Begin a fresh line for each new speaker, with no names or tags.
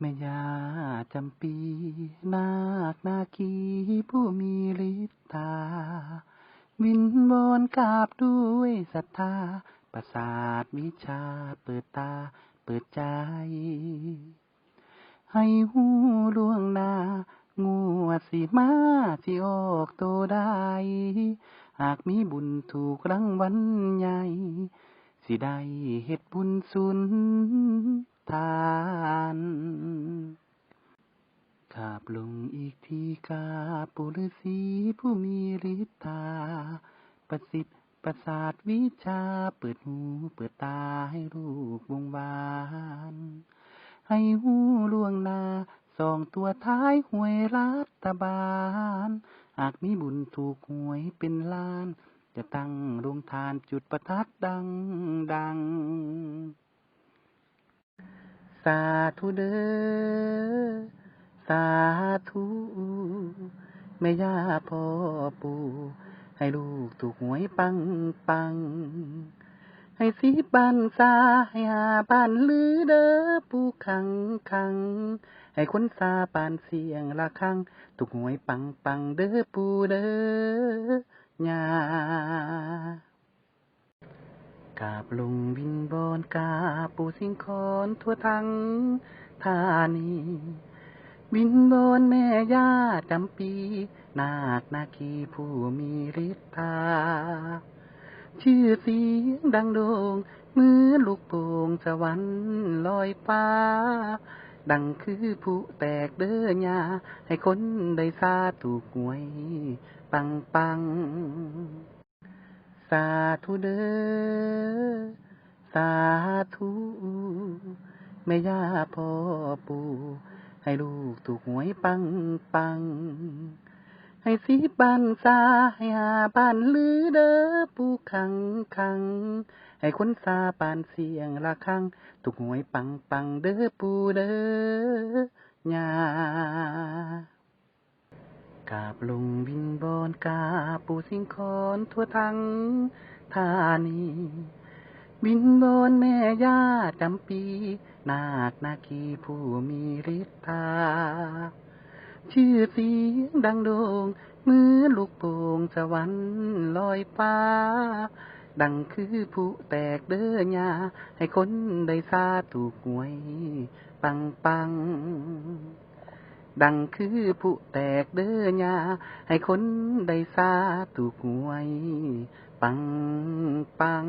แม่ยาจำปีนาคนาคีผู้มีฤทธา วินบนกราบด้วยศรัทธา ประสาทวิชาเปิดตาเปิดใจ ให้หูล่วงหน้างูสิมาสิออกโตได้ หากมีบุญถูกรางวัลใหญ่ สิได้เฮ็ดบุญสุน ทานกราบลงอีกทีกาปุรสีผู้มีฤทธา ประสิทธิ์ประสาทวิชา เปิดหูเปิดตาให้ลูกวงวาน ให้หูล่วงนาสองตัวท้ายหวยรัฐบาล หากมีบุญถูกหวยเป็นล้าน จะตั้งโรงทานจุดประทัดดังดัง สาธุเด้อสาธุแม่ย่าพ่อปู่ให้ลูกถูกหวยปังปัง ให้สีบ้านซาให้หาบ้านลือเด้อปูขังขัง ให้คนซาปานเสียงละคังถูกหวยปังปังเด้อปูเด้อย่า กาบลุงวินบอนกาปูสิงคอนทั่วทั้งธานีวินบนแม่ย่าจำปี นาคนาคีผู้มีฤทธา ชื่อเสียงดังโด่งเหมือนลูกโป่งสวรรค์ลอยฟ้า ดังคือผู้แตกเด้อยาให้คนได้ซาถูกหวย ปังปัง สาธุเด้อสาธุแม่ย่าพ่อปู่ให้ลูกถูกหวยปังปัง ให้สีบ้านซาให้หาบ้านลือเด้อปูขังขัง ให้คนซาปานเสียงละคังถูกหวยปังปังเด้อปูเด้อย่ากรา บลงวินบอนกาปูสิงคอนทั่วทั้งธานีวินบอนแม่ย่าจำปี นาคนาคีผู้มีฤทธา ชื่อเสียงดังโด่งเหมือนลูกโป่งสวรรค์ลอยฟ้า ดังคือผู้แตกเด้อยาให้คนได้ซาถูกหวย ปังปัง ดังคือผู้แตกเด้อยาให้คนได้ซาถูกหวย ปังปัง